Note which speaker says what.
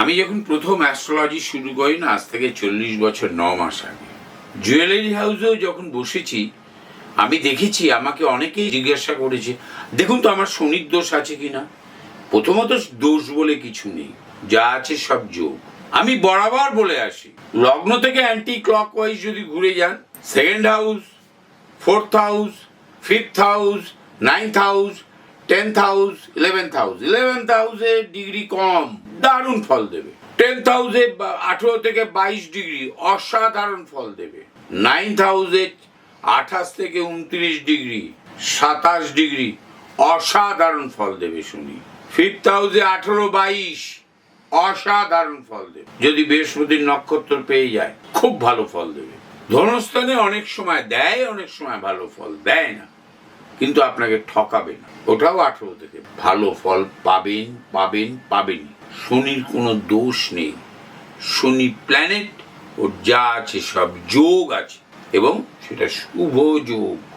Speaker 1: আমি যখন প্রথম অ্যাস্ট্রোলজি শুরু করি না, আজ থেকে চল্লিশ বছর, ন মাস আগে জুয়েলারি হাউসেও যখন বসেছি, আমি দেখেছি, আমাকে অনেকেই জিজ্ঞাসা করেছে, দেখুন তো আমার শনির দোষ আছে কি না প্রথমত দোষ বলে কিছু নেই, যা আছে সব যোগ। আমি বরাবর বলে আসি, লগ্ন থেকে অ্যান্টি ক্লক ওয়াইজ যদি ঘুরে যান second house fourth house fifth house ninth house tenth house eleventh house eleventh হাউসে ডিগ্রি কম, দারুণ ফল দেবে। টেন্থ হাউসে আঠেরো থেকে বাইশ ডিগ্রি অসাধারণ ফল দেবে। নাইন্থ হাউসে আঠাশ থেকে উনত্রিশ ডিগ্রি সাতাশ ডিগ্রি অসাধারণ ফল দেবে শুনি। ফিফথ হাউসে আঠেরো বাইশ, অসাধারণ ফল দেবে। যদি বৃহস্পতির নক্ষত্র পেয়ে যায়, খুব ভালো ফল দেবে। ধনস্থানে অনেক সময় দেয়, অনেক সময় ভালো ফল দেয় না। কিন্তু আপনাকে ঠকাবে না। ওটাও আঠেরো থেকে। ভালো ফল পাবেন পাবেন পাবেন শনির কোনো দোষ নেই। শনি প্ল্যানেট ওর যা আছে সব যোগ আছে এবং সেটা শুভ যোগ।